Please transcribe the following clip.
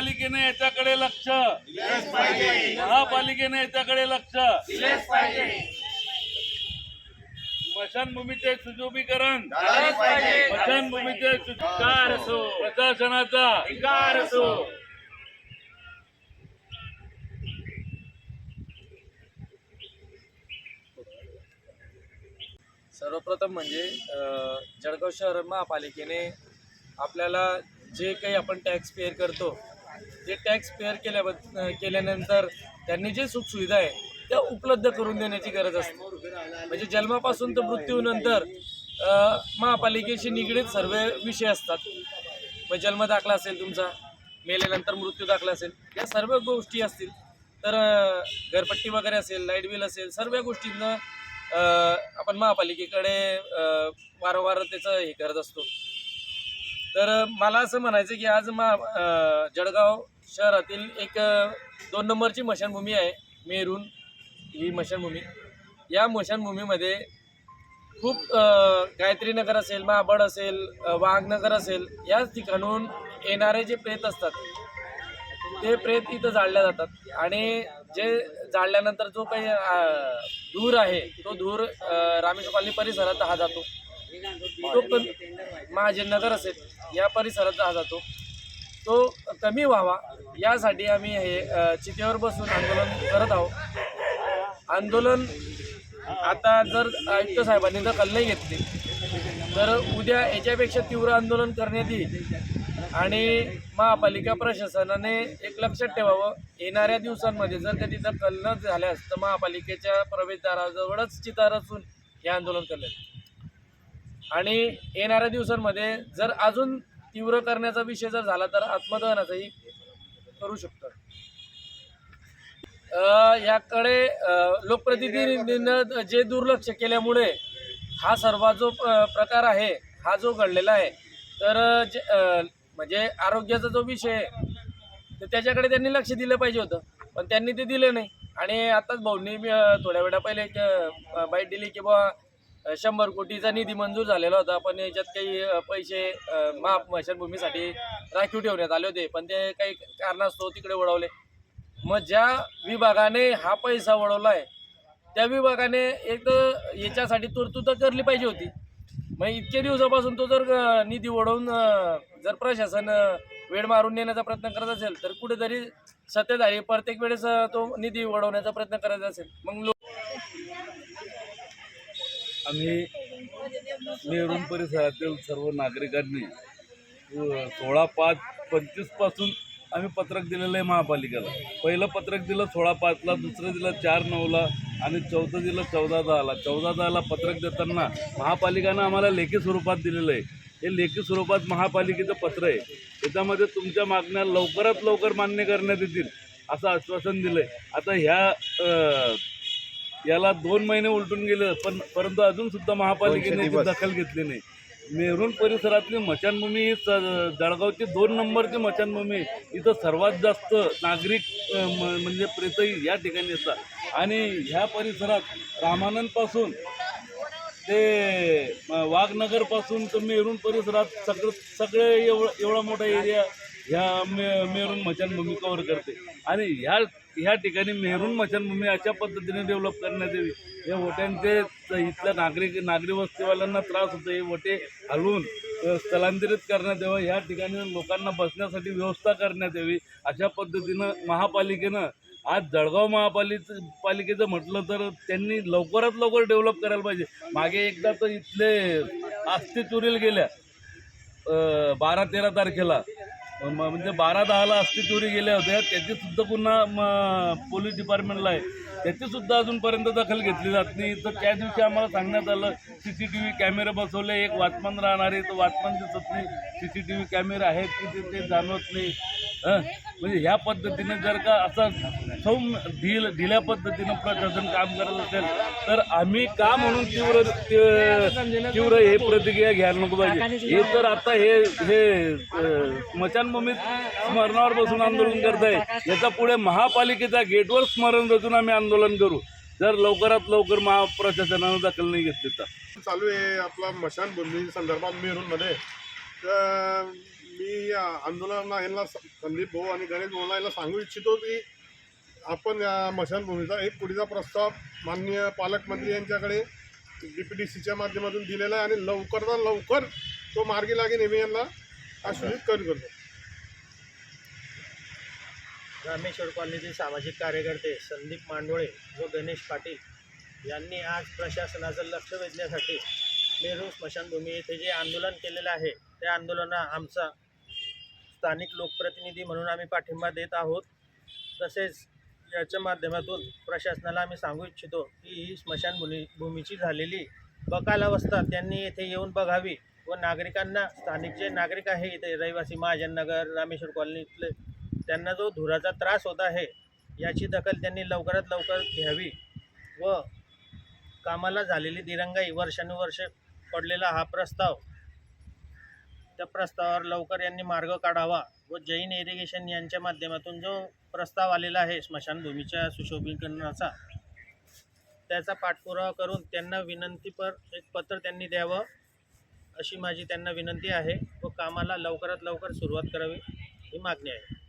महापालिकेने याच्याकडे लक्ष. महापालिकेने याच्याकडे लक्ष. स्मशानभूमीचे सुशोभीकरण. स्मशानभूमीचे प्रशासनाचा सर्वप्रथम म्हणजे जळगाव शहर महापालिकेने आपल्याला जे काही आपण टॅक्स पेअर करतो जे टॅक्स पेअर केल्या केल्यानंतर त्यांनी जे सुखसुविधा आहे त्या उपलब्ध करून देण्याची गरज असते. म्हणजे जन्मापासून तर मृत्यूनंतर महापालिकेशी निगडीत सर्व विषय असतात. मग जन्म दाखला असेल तुमचा मेल्यानंतर मृत्यू दाखला असेल या सर्व गोष्टी असतील. तर घरपट्टी वगैरे असेल लाइट बिल असेल सर्व गोष्टींना आपण महापालिकेकडे वारंवार त्याचं हे करत असतो. तर मला असं म्हणायचं की आज मा जळगाव शहरातील एक दोन नंबरची मशानभूमी आहे मेरून ही मशानभूमी. या मशानभूमीमध्ये खूप गायत्री नगर असेल महाबळ असेल वाघनगर असेल याच ठिकाणून येणारे जे प्रेत असतात ते प्रेत इथं जाळल्या जातात. आणि जे जाळल्यानंतर जो काही धूर आहे तो धूर अ, रामेश्वर कॉलनी परिसरात हा जातो. तो पण महाजन नगर असेल या परिसरात हा जातो. तो कमी व्हावा. यासाठी आम्ही हे चितेवर बसून आंदोलन करत आहोत. आंदोलन आता जर आयुक्त साहेबांनी जर कल्ले घेतली तर उद्या याच्यापेक्षा तीव्र आंदोलन करण्यात येईल. आणि महापालिका प्रशासनाने एक लक्षात ठेवावं येणाऱ्या दिवसांमध्ये जर कधी जर न झाल्यास तर महापालिकेच्या प्रवेशद्वाराजवळच चितार असून हे आंदोलन करण्यात आणि येणाऱ्या दिवसांमध्ये जर अजून तीव्र करण्याचा विषय जर झाला तर आत्मदहनाचाही करू शकतो याकडे लोकप्रतिनिधीनं लोकप्रतिनिधींनी जे दुर्लक्ष केल्यामुळे हा सर्वात जो प- प्रकार आहे हा जो घडलेला आहे तर जे म्हणजे आरोग्याचा जो विषय आहे तर त्याच्याकडे त्यांनी लक्ष दिलं पाहिजे होतं. पण त्यांनी ते दिलं नाही. आणि आताच भाऊंनी थोड्या वेळा पहिले एक बाईट दिली की बुवा शंभर कोटीचा निधी मंजूर झालेला होता पण याच्यात काही पैसे अ, महास्मशानभूमीसाठी राखीव ठेवण्यात आले होते पण ते काही कारणास्तव तिकडे वळवले. मग ज्या विभागाने हा पैसा वळवला आहे त्या विभागाने एक तर याच्यासाठी तरतूद करली पाहिजे होती. मग इतके दिवसापासून तो जर निधी वळवून जर प्रशासन वेळ मारून नेण्याचा प्रयत्न करत असेल तर कुठेतरी सत्तेधारी प्रत्येक वेळेस तो निधी वळवण्याचा प्रयत्न करत असेल. मग लोक आम्ही नेरून परिसरातील सर्व नागरिकांनी सोळा पाच पंचवीसपासून आम्ही पत्रक दिलेलं आहे महापालिकेला. पहिलं पत्रक दिलं सोळा पाचला दुसरं दिलं चार नऊला आणि चौथं दिलं चौदा दहाला. चौदा दहाला पत्रक देताना महापालिकानं आम्हाला लेखी स्वरूपात दिलेलं आहे. हे लेखी स्वरूपात महापालिकेचं पत्र आहे. त्याच्यामध्ये तुमच्या मागण्या लवकरात लवकर मान्य करण्यात येतील असं आश्वासन दिलं आहे आता ह्या याला दोन महिने उलटून गेले पण परंतु अजून सुद्धा महापालिकेने याची दखल घेतली नाही. नेरून परिसरातली मचानभूमी ही जळगावची दोन नंबरची मचानभूमी. इथं सर्वात जास्त नागरिक म्हणजे प्रेतही या ठिकाणी येतात आणि ह्या परिसरात रामानंदपासून ते वाघनगरपासून तर मेरून परिसरात सगळं सगळे एवढं एवढा मोठा एरिया ह्या मे मेरून मचानभूमी कव्हर करते. आणि ह्या ह्या ठिकाणी मेरून मचानभूमी अशा पद्धतीने डेव्हलप करण्यात यावी. या वट्यांचे इथल्या नागरिक नागरी वस्तीवाल्यांना त्रास होतो. हे वटे हलवून स्थलांतरित करण्यात यावं. ह्या ठिकाणी लोकांना बसण्यासाठी व्यवस्था करण्यात यावी. अशा पद्धतीनं महापालिकेनं आज जळगाव महापालिक पालिकेचं म्हटलं तर त्यांनी लवकरात लवकर डेव्हलप करायला पाहिजे. मागे एकदा तर इथले आस्ती चुरील गेल्या बारा तेरा तारखेला म्हणजे बारा दहाला अस्थि चोरी गेल्या होत्या. त्याचीसुद्धा पुन्हा म- पोलीस डिपार्टमेंटला आहे. त्याचीसुद्धा अजूनपर्यंत दखल घेतली जात नाही. तर त्या दिवशी आम्हाला सांगण्यात आलं सी सी टी व्ही कॅमेरे बसवले. एक वाचमान राहणारे तर वाचमान दिसत नाही. सी सी टी व्ही कॅमेरे आहेत की ते ते जाणवत नाही. म्हणजे ह्या पद्धतीने जर का असं सौम ढील ढिल्या पद्धतीनं प्रशासन काम करत असेल तर आम्ही का म्हणून तीव्र तीव्र- हे प्रतिक्रिया घ्यायला नको पाहिजे? हे तर आता हे हे स्मशानभूमीत स्मरणावर बसून आंदोलन करताय. याचा पुढे महापालिकेचा गेटवर स्मरण रचून आम्ही आंदोलन करू. जर लवकरात लवकर महाप्रशासनानं दखल नाही घेतली तर. चालू आहे आपला मशानभूमी संदर्भात मेरूनमध्ये मी या आंदोलनांना यांना संदीप भाऊ आणि गणेश भाऊला यांना सांगू इच्छितो की आपण या मशानभूमीचा एक पुढीचा प्रस्ताव माननीय पालकमंत्री यांच्याकडे डी पी डी सीच्या माध्यमातून दिलेला आहे आणि लवकरात लवकर तो मार्गी लागेल हे यांना आश्वासित कर करतो. रामेश्वर कॉलनीतील सामाजिक कार्यकर्ते संदीप मांडोळे व गणेश पाटील यांनी आज प्रशासनाचं लक्ष वेधण्यासाठी नेहरू स्मशानभूमी येथे जे आंदोलन केलेलं आहे त्या आंदोलनात आमचा स्थानिक लोकप्रतिनिधी म्हणून आम्ही पाठिंबा देत आहोत. तसेच याच्या माध्यमातून प्रशासनाला आम्ही सांगू इच्छितो की ही स्मशानभूमी भूमीची झालेली बकालावस्था त्यांनी येथे येऊन बघावी व नागरिकांना स्थानिक जे नागरिक आहे इथे रहिवासी महाजननगर रामेश्वर कॉलनीतले त्यांना जो धुराचा त्रास होत आहे याची दखल त्यांनी लवकरात लवकर घ्यावी व कामाला झालेली दिरंगाई वर्षानुवर्षे पडलेला हा प्रस्ताव त्या प्रस्तावावर लवकर यांनी मार्ग काढावा व जैन इरिगेशन यांच्या माध्यमातून जो प्रस्ताव आलेला आहे स्मशानभूमीच्या सुशोभीकरणाचा त्याचा पाठपुरावा करून त्यांना विनंतीपर एक पत्र त्यांनी द्यावं अशी माझी त्यांना विनंती आहे व कामाला लवकरात लवकर सुरुवात करावी ही मागणी आहे.